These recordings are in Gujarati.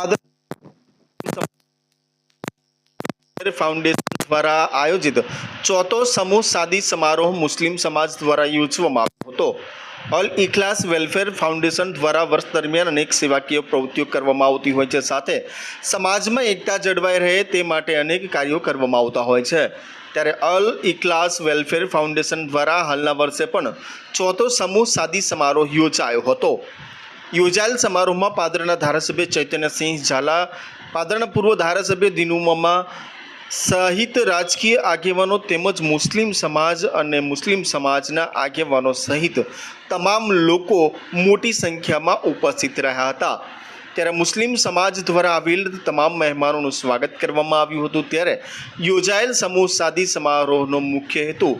પાદર ફાઉન્ડેશન દ્વારા આયોજિત ચોથો સમૂહ સાદી સમારોહ મુસ્લિમ સમાજ દ્વારા યોજવામાં આવ્યો હતો. ઓલ ઇખલાસ વેલફેર ફાઉન્ડેશન દ્વારા વર્ષ દરમિયાન અનેક સેવાકીય પ્રવૃત્તિઓ કરવામાં આવતી હોય છે. સાથે સમાજમાં એકતા જળવાઈ રહે તે માટે અનેક કાર્યો કરવામાં આવતા હોય છે. ત્યારે અલ ઇખલાસ વેલફેર ફાઉન્ડેશન દ્વારા હાલના વર્ષે પણ ચોથો સમૂહ સાદી સમારોહ યોજાયો હતો. યોજાયેલ સમારોહમાં પાદરના ધારાસભ્ય ચૈતન્યસિંહ ઝાલા, પાદરના પૂર્વ ધારાસભ્ય દિનુમામા સહિત રાજકીય આગેવાનો તેમજ મુસ્લિમ સમાજ અને મુસ્લિમ સમાજના આગેવાનો સહિત તમામ લોકો મોટી સંખ્યામાં ઉપસ્થિત રહ્યા હતા. ત્યારે મુસ્લિમ સમાજ દ્વારા આવેલ તમામ મહેમાનોનું સ્વાગત કરવામાં આવ્યું હતું. ત્યારે યોજાયેલ સમૂહ સાદી સમારોહનો મુખ્ય હેતુ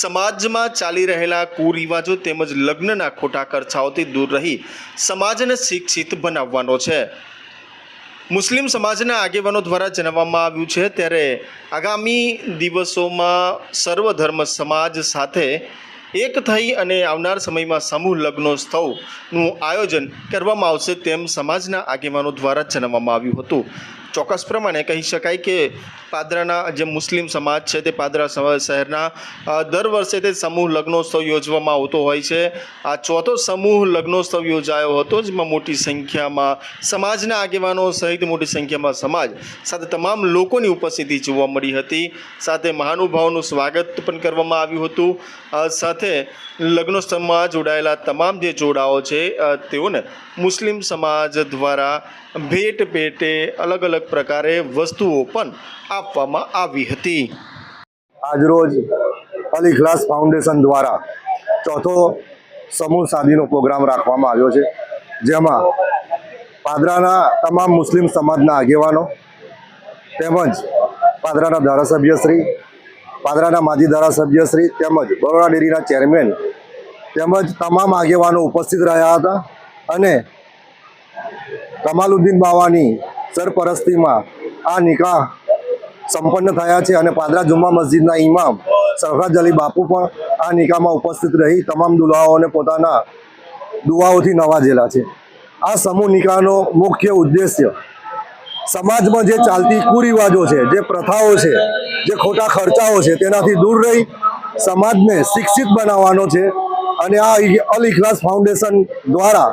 સમાજમાં ચાલી રહેલા કુરિવાજો તેમજ લગ્નના ખોટા ખર્ચાઓથી દૂર રહી સમાજને શિક્ષિત બનાવવાનો છે. મુસ્લિમ સમાજના આગેવાનો દ્વારા જણાવવામાં આવ્યું છે, ત્યારે આગામી દિવસોમાં સર્વધર્મ સમાજ સાથે એક થઈ અને આવનાર સમયમાં સમૂહ લગ્નોત્સવનું આયોજન કરવામાં આવશે તેમ સમાજના આગેવાનો દ્વારા જણાવવામાં આવ્યું હતું. ચોક્કસ પ્રમાણે કહી શકાય કે પાદરાના જે મુસ્લિમ સમાજ છે તે પાદરા શહેરના દર વર્ષે તે સમૂહ લગ્નોત્સવ યોજવામાં આવતો હોય છે. આ ચોથો સમૂહ લગ્નોત્સવ યોજાયો હતો જેમાં મોટી સંખ્યામાં સમાજના આગેવાનો સહિત મોટી સંખ્યામાં સમાજ સાથે તમામ લોકોની ઉપસ્થિતિ જોવા મળી હતી. સાથે મહાનુભાવોનું સ્વાગત પણ કરવામાં આવ્યું હતું. સાથે લગ્નોત્સવમાં જોડાયેલા તમામ જે જોડાઓ છે તેઓને મુસ્લિમ સમાજ દ્વારા ભેટ પેટે અલગ અલગ પ્રકારે વસ્તુઓ પણ આપવામાં આવી હતી. આજરોજ અલી ઇખલાસ ફાઉન્ડેશન દ્વારા ચોથો સમૂહ સાદીનો પ્રોગ્રામ રાખવામાં આવ્યો છે, જેમાં પાદરાના તમામ મુસ્લિમ સમાજના આગેવાનો તેમજ પાદરાના ધારાસભ્યશ્રી પાદરાના માજી ધારાસભ્યશ્રી તેમજ બરોડા ડેરીના ચેરમેન તેમજ તમામ આગેવાનો ઉપસ્થિત રહ્યા હતા અને કમાલુદ્દીન બાવાની સરપરસ્તીમાં આ નિકાહ સંપન્ન થયા છે અને પાદરા જુમ્મા મસ્જિદના ઇમામ સરફરાજ અલી બાપુ પણ આ નિકાહમાં ઉપસ્થિત રહી તમામ દુલ્હાઓને પોતાના દુવાઓથી નવાજેલા છે. આ સમૂહ નિકાહનો મુખ્ય ઉદ્દેશ્ય સમાજમાં જે ચાલતી કુરિવાજો છે, જે પ્રથાઓ છે, જે ખોટા ખર્ચાઓ છે, તેનાથી દૂર રહી સમાજને શિક્ષિત બનાવવાનો છે. અને આ અલ ઇખલાસ ફાઉન્ડેશન દ્વારા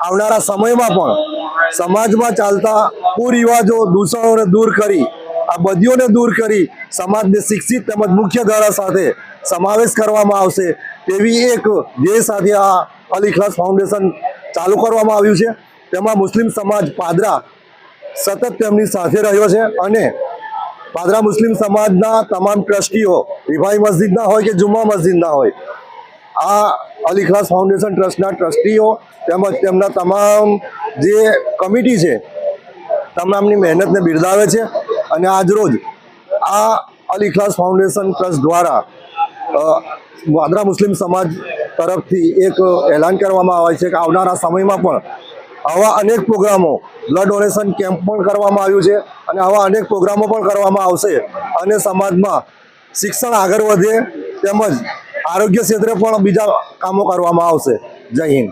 આવનારા સમયમાં પણ સમાજમાં ચાલતા કુરિવાજો દૂષણોને દૂર કરી, આ બદીઓને દૂર કરી સમાજને શિક્ષિત તેમજ મુખ્ય ધારા સાથે સમાવેશ કરવામાં આવશે તેવી એક ધ્યેય સાથે આ અલ ઇખલાસ ફાઉન્ડેશન ચાલુ કરવામાં આવ્યું છે. તેમાં મુસ્લિમ સમાજ પાદરા સતત તેમની સાથે રહ્યો છે અને પાદરા મુસ્લિમ સમાજના તમામ ટ્રસ્ટીઓ રિભાઈ મસ્જિદના હોય કે જુમ્મા મસ્જિદના હોય, આ અલ ઇખલાસ ફાઉન્ડેશન ટ્રસ્ટના ટ્રસ્ટીઓ તેમજ તેમના તમામ જે કમિટી છે તમામની મહેનતને બિરદાવે છે અને આજરોજ આ અલી ઇખલાસ ફાઉન્ડેશન ટ્રસ્ટ દ્વારા વાદરા મુસ્લિમ સમાજ તરફથી એક એલાન કરવામાં આવે છે કે આવનારા સમયમાં પણ આવા અનેક પ્રોગ્રામો, બ્લડ ડોનેશન કેમ્પ પણ કરવામાં આવ્યું છે અને આવા અનેક પ્રોગ્રામો પણ કરવામાં આવશે અને સમાજમાં શિક્ષણ આગળ વધે તેમજ આરોગ્ય ક્ષેત્રે પણ બીજા કામો કરવામાં આવશે. જય હિન્દ.